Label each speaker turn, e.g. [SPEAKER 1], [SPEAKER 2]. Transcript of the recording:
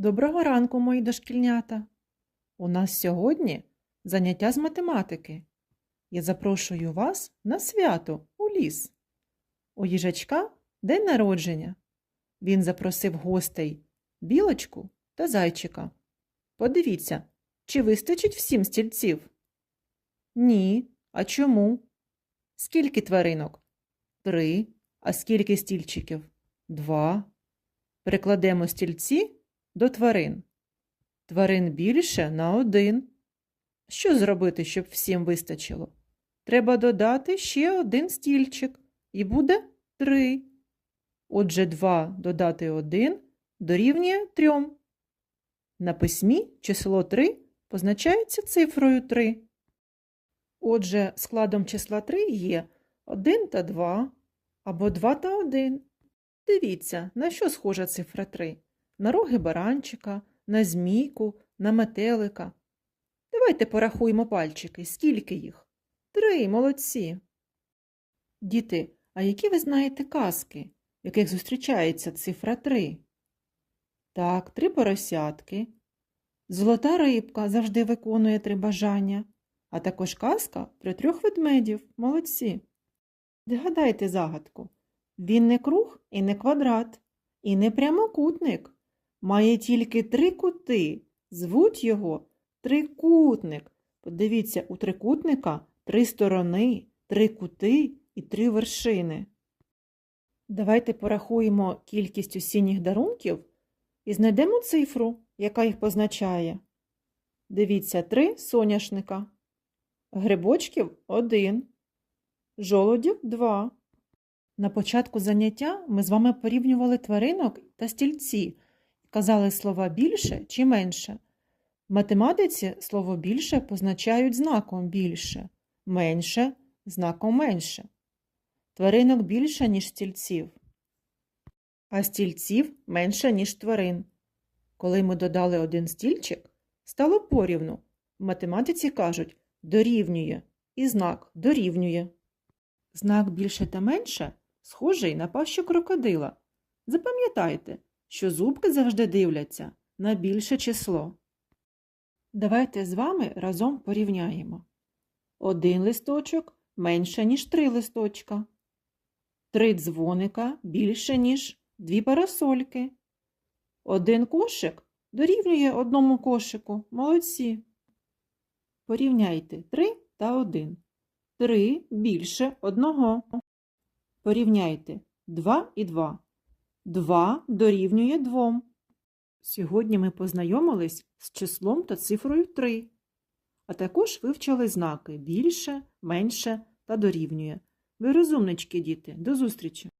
[SPEAKER 1] Доброго ранку, мої дошкільнята! У нас сьогодні заняття з математики. Я запрошую вас на свято у ліс. У їжачка день народження. Він запросив гостей білочку та зайчика. Подивіться, чи вистачить всім стільців? Ні. А чому? Скільки тваринок? Три. А скільки стільчиків? Два. Перекладемо стільці до тварин. Тварин більше на один. Що зробити, щоб всім вистачило? Треба додати ще один стільчик, і буде три. Отже, два додати один дорівнює трьом. На письмі число 3 позначається цифрою 3. Отже, складом числа 3 є 1 та 2 або 2 та 1. Дивіться, на що схожа цифра 3? На роги баранчика, на змійку, на метелика. Давайте порахуємо пальчики. Скільки їх? Три, молодці. Діти, а які ви знаєте казки, в яких зустрічається цифра 3? Так, три поросятки. Золота рибка завжди виконує три бажання, а також казка про трьох ведмедів. Молодці. Згадайте загадку. Він не круг і не квадрат, і не прямокутник. Має тільки три кути. Звуть його трикутник. Подивіться, у трикутника три сторони, три кути і три вершини. Давайте порахуємо кількість осінніх дарунків і знайдемо цифру, яка їх позначає. Дивіться, три соняшника. Грибочків один. Жолодів два. На початку заняття ми з вами порівнювали тваринок та стільці казали слова більше чи менше. В математиці слово більше позначають знаком більше, менше знаком менше. Тваринок більше, ніж стільців, а стільців менше, ніж тварин. Коли ми додали один стільчик, стало порівну. В математиці кажуть дорівнює і знак дорівнює. Знак більше та менше схожий на пащу крокодила. Запам'ятайте, що зубки завжди дивляться на більше число. Давайте з вами разом порівняємо. Один листочок менше, ніж три листочка. Три дзвоника більше, ніж дві парасольки. Один кошик дорівнює одному кошику. Молодці. Порівняйте 3 та 1. 3 більше одного. Порівняйте 2 і 2. 2 дорівнює 2. Сьогодні ми познайомились з числом та цифрою 3, а також вивчили знаки більше, менше та дорівнює. Ви розумнички, діти. До зустрічі!